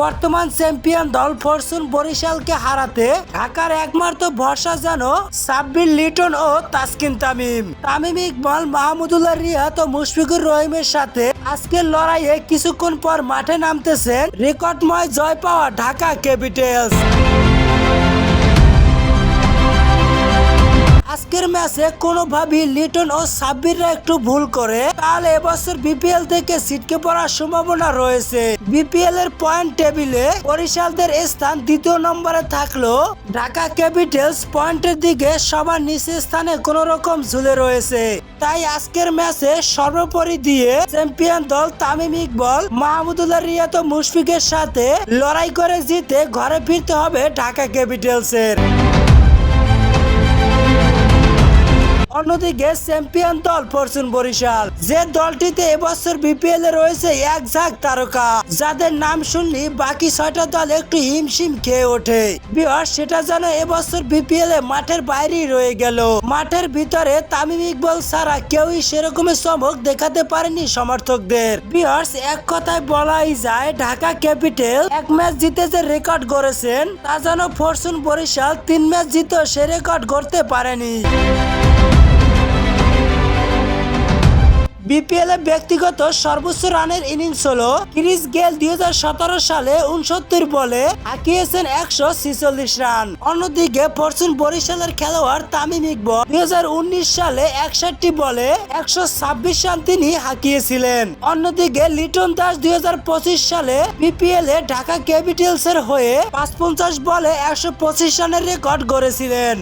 বর্তমান চ্যাম্পিয়ন দল ফরচুন বরিশালকে হারাতে ঢাকার একমাত্র ভরসা যেন সাব্বির, লিটন ও তাসকিন তামিম। তামিম ইকবাল, মাহমুদুল্লাহ রিয়াত ও মুশফিকুর রহিমের সাথে আজকের লড়াইয়ে কিছুক্ষণ পর মাঠে নামতেছেন রেকর্ডময় জয় পাওয়া ঢাকা ক্যাপিটালস। আজকের ম্যাচে কোনোভাবেই লিটন ও সাব্বিররা একটু ভুল করে। তাহলে এবছর বিপিএল থেকে ছিটকে পড়ার সম্ভাবনা রয়েছে। বিপিএল এর পয়েন্ট টেবিলে বরিশালদের স্থান দ্বিতীয় নম্বরে থাকলেও ঢাকা ক্যাপিটালস পয়েন্টের দিকে সবার নিচে স্থানে কোন রকম ঝুলে রয়েছে। তাই আজকের ম্যাচে সর্বোপরি দিয়ে চ্যাম্পিয়ন দল তামিম ইকবল, মাহমুদুল্লাহ রিয়াত মুশফিকের সাথে লড়াই করে জিতে ঘরে ফিরতে হবে ঢাকা ক্যাপিটালসের। অন্যদিকে চ্যাম্পিয়ন দল ফরচুন বরিশাল। যে দলটিতে এবছর বিপিএল এ রয়েছে এক ঝাঁক তারকা। যাদের নাম শুনলি বাকি ছয়টা দল একটু হিমশিম খেয়ে ওঠে। বিহার, সেটা যেন এবছর বিপিএল এ মাঠের বাইরেই রয়ে গেল। মাঠের ভিতরে তামিম ইকবল ছাড়া কেউই সেরকমের চমক দেখাতে পারেনি সমর্থকদের। বিহার্স এক কথায় বলাই যায়, ঢাকা ক্যাপিটাল এক ম্যাচ জিতে যে রেকর্ড গড়েছেন, তা যেন ফরচুন বরিশাল তিন ম্যাচ জিতেও সে রেকর্ড করতে পারেনি। বিপিএল ব্যক্তিগত সর্বোচ্চ রানের ইনিংস হলো ক্রিস গেল দুই হাজার সতেরো সালে উনসত্তর বলে হাঁকিয়েছেন একশো ছিচল্লিশ রান। অন্যদিকে ফরচুন বরিশালের খেলোয়াড় তামিম ইকবল দুই সালে একষট্টি বলে একশো ছাব্বিশ রান তিনি হাঁকিয়েছিলেন। অন্যদিকে লিটন দাস দুই হাজার পঁচিশ সালে বিপিএল এ ঢাকা ক্যাপিটালস এর হয়ে পাঁচ বলে একশো পঁচিশ রানের রেকর্ড গড়েছিলেন।